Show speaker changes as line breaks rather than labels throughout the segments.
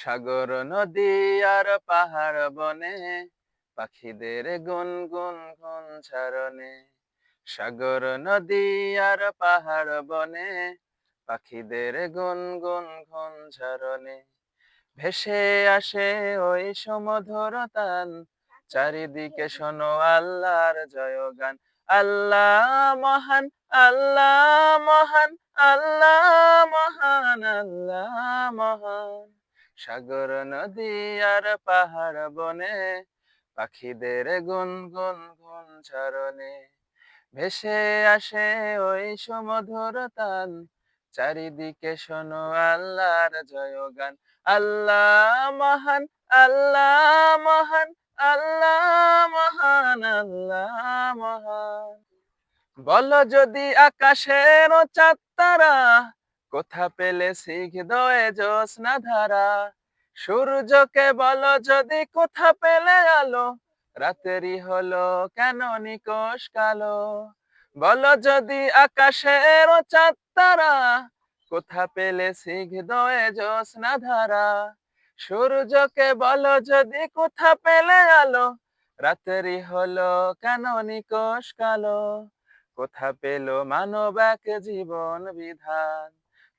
সাগর নদী আর পাহাড় বনে, পাখিদের গুন গুন গুন ছাড়নে সাগর নদী আর পাহাড় বনে, পাখিদের গুন গুন গুন ঝরনে ভেসে আসে ওই সমধুর তান চারিদিকে শোনো আল্লাহর জয়গান। আল্লাহ মহান আল্লাহ মহান আল্লাহ মহান আল্লাহ মহান। সাগর নদী আর পাহাড় বনে, পাখিদের গুন গুন গুন চরণে ভেসে আসে ওই সমধুর তান চারিদিকে শোনো আল্লাহর জয়গান। আল্লাহ মহান আল্লাহ মহান আল্লাহ মহান আল্লাহ মহান। বলো যদি আকাশের চাঁদ তারা কোথা পেলে শিখ দয়ে জোৎস্না ধারা। সূর্যকে বলো যদি কোথা পেলে আলো, রাতেরই হলো কেন নিকোষ কালো? বলো যদি আকাশের চাঁদ তারা, কোথা পেলে শিখ দয়ে জোৎস্না ধারা। সূর্যকে বলো যদি কোথা পেলে আলো, রাতেরই হলো কেন নিকোষ কালো? কোথা পেল মানব এক জীবন বিধান।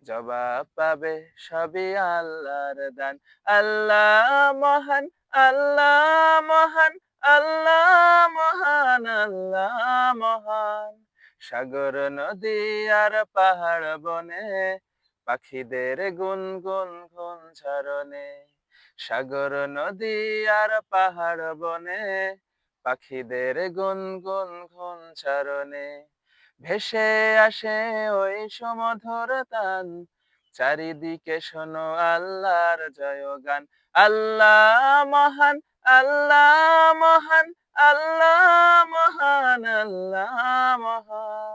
জবাব পাবে সবই আল্লাহর দান। আল্লাহ মহান আল্লাহ মহান আল্লাহ মহান আল্লাহ মহান। সাগর, নদী আর পাহাড় বনে, পাখিদের গুন গুন গুন ঝরনে। সাগর, নদী আর পাহাড় বনে, পাখিদের গুন গুন গুন চরণে ভেসে আসে ওই সমধর তান চারিদিকে শোনো আল্লাহর জয় গান আল্লাহ মহান আল্লাহ মহান আল্লাহ মহান আল্লাহ মহান।